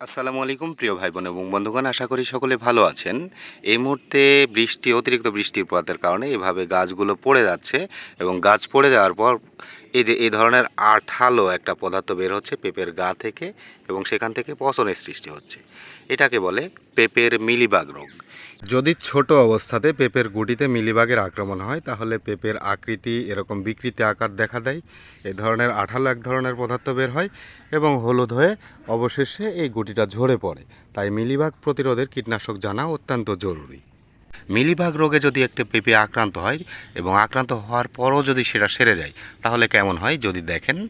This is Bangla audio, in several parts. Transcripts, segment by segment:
আসসালামু আলাইকুম, প্রিয় ভাই বোন এবং বন্ধুগণ, আশা করি সকলে ভালো আছেন। এই মুহূর্তে বৃষ্টি, অতিরিক্ত বৃষ্টির পাতের কারণে এভাবে গাছগুলো পড়ে যাচ্ছে এবং গাছ পড়ে যাওয়ার পর এই যে, এই ধরনের আঠালো একটা পদার্থ বের হচ্ছে পেঁপের গা থেকে এবং সেখান থেকে পচনের সৃষ্টি হচ্ছে। এটাকে বলে পেঁপের মিলিবাগ রোগ। যদি ছোট অবস্থাতে পেঁপের গুটিতে মিলিবাগের আক্রমণ হয়, তাহলে পেঁপের আকৃতি, এরকম বিকৃতি আকার দেখা দেয়। এ ধরনের আঠালো এক ধরনের পদার্থ বের হয় এবং হলুদ হয়ে অবশেষে এই গুটিটা ঝরে পড়ে। তাই মিলিবাগ প্রতিরোধের কীটনাশক জানা অত্যন্ত জরুরি। মিলিবাগ রোগে যদি একটা পেঁপে আক্রান্ত হয় এবং আক্রান্ত হওয়ার পরও যদি সেটা সেরে যায়, তাহলে কেমন হয় যদি দেখেন?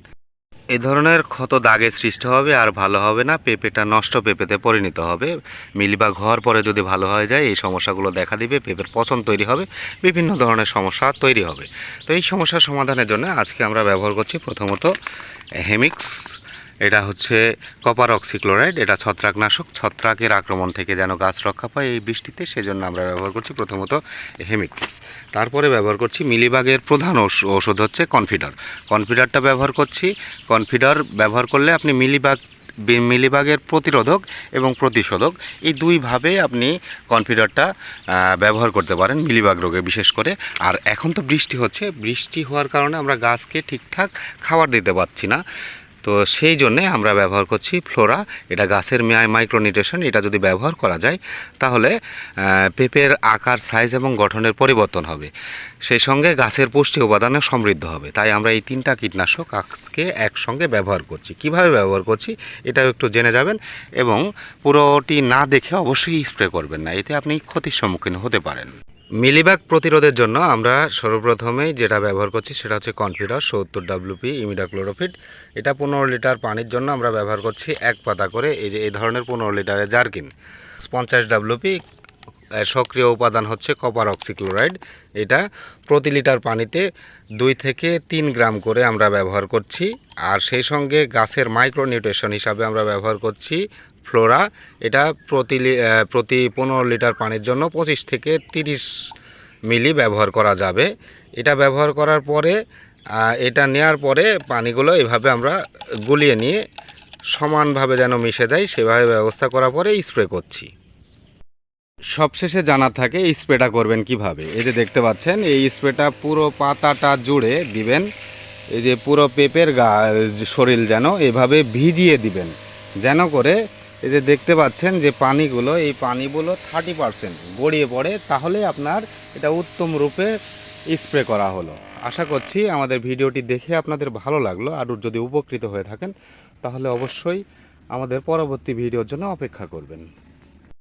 এ ধরনের ক্ষত দাগের সৃষ্টি হবে আর ভালো হবে না, পেঁপেটা নষ্ট পেঁপেতে পরিণত হবে। মিলিবাগ হওয়ার পরে যদি ভালো হয়ে যায়, এই সমস্যাগুলো দেখা দিবে, পেঁপের পচন তৈরি হবে, বিভিন্ন ধরনের সমস্যা তৈরি হবে। তো এই সমস্যার সমাধানের জন্য আজকে আমরা ব্যবহার করছি প্রথমত হেমিক্স এটা হচ্ছে কপার অক্সিক্লোরাইড, এটা ছত্রাকনাশক। ছত্রাকের আক্রমণ থেকে যেন গাছ রক্ষা পায় এই বৃষ্টিতে, সেজন্য আমরা ব্যবহার করছি প্রথমত হেমিক্স। তারপরে ব্যবহার করছি মিলিবাগের প্রধান ঔষধ হচ্ছে কনফিডার। কনফিডারটা ব্যবহার করছি। কনফিডার ব্যবহার করলে আপনি মিলিবাগ মিলিবাগের প্রতিরোধক এবং প্রতিশোধক এই দুইভাবে আপনি কনফিডারটা ব্যবহার করতে পারেন মিলিবাগ রোগে বিশেষ করে। আর এখন তো বৃষ্টি হচ্ছে। বৃষ্টি হওয়ার কারণে আমরা গাছকে ঠিকঠাক খাবার দিতে পারছি না। তো সেই জন্যে আমরা ব্যবহার করছি ফ্লোরা। এটা গাছের মাইক্রোনিউট্রিশন এটা যদি ব্যবহার করা যায়, তাহলে পেঁপের আকার সাইজ এবং গঠনের পরিবর্তন হবে। সেই সঙ্গে গাছের পুষ্টি উপাদানে সমৃদ্ধ হবে। তাই আমরা এই তিনটা কীটনাশক আজকে একসঙ্গে ব্যবহার করছি। কীভাবে ব্যবহার করছি, এটাও একটু জেনে যাবেন এবং পুরোটি না দেখে অবশ্যই স্প্রে করবেন না। এতে আপনি ক্ষতির সম্মুখীন হতে পারেন। মিলিবাগ প্রতিরোধের জন্য আমরা সর্বপ্রথমেই যেটা ব্যবহার করছি সেটা হচ্ছে কনফিডার, সত্তর ডাব্লিউপি ইমিডাক্লোরোফিট। এটা পনেরো লিটার পানির জন্য আমরা ব্যবহার করছি এক পাতা করে, এই যে, এই ধরনের পনেরো লিটারের জারকিন। পঞ্চাশ ডাব্লিউপি সক্রিয় উপাদান হচ্ছে কপার অক্সিক্লোরাইড এটা প্রতি লিটার পানিতে দুই থেকে তিন গ্রাম করে আমরা ব্যবহার করছি। আর সেই সঙ্গে গাছের মাইক্রোনিউট্রিশন হিসাবে আমরা ব্যবহার করছি ফ্লোরা। এটা প্রতি প্রতি পনেরো লিটার পানির জন্য পঁচিশ থেকে তিরিশ মিলি ব্যবহার করা যাবে। এটা ব্যবহার করার পরে এটা নেওয়ার পরে পানিগুলো এভাবে আমরা গুলিয়ে নিয়ে সমানভাবে যেন মিশে যায়, সেভাবে ব্যবস্থা করার পরে স্প্রে করছি। সবশেষে জানা থাকে, এই স্প্রেটা করবেন কীভাবে? এই যে দেখতে পাচ্ছেন, এই স্প্রেটা পুরো পাতাটা জুড়ে দিবেন। এই যে পুরো পেঁপের গা শরীর যেন এভাবে ভিজিয়ে দিবেন, যেন করে এই যে দেখতে পাচ্ছেন যে পানিগুলো, এই পানিগুলো থার্টি পারসেন্ট গড়িয়ে পড়ে, তাহলে আপনার এটা উত্তম রূপে স্প্রে করা হলো। আশা করছি আমাদের ভিডিওটি দেখে আপনাদের ভালো লাগল। আর যদি উপকৃত হয়ে থাকেন, তাহলে অবশ্যই আমাদের পরবর্তী ভিডিওর জন্য অপেক্ষা করবেন।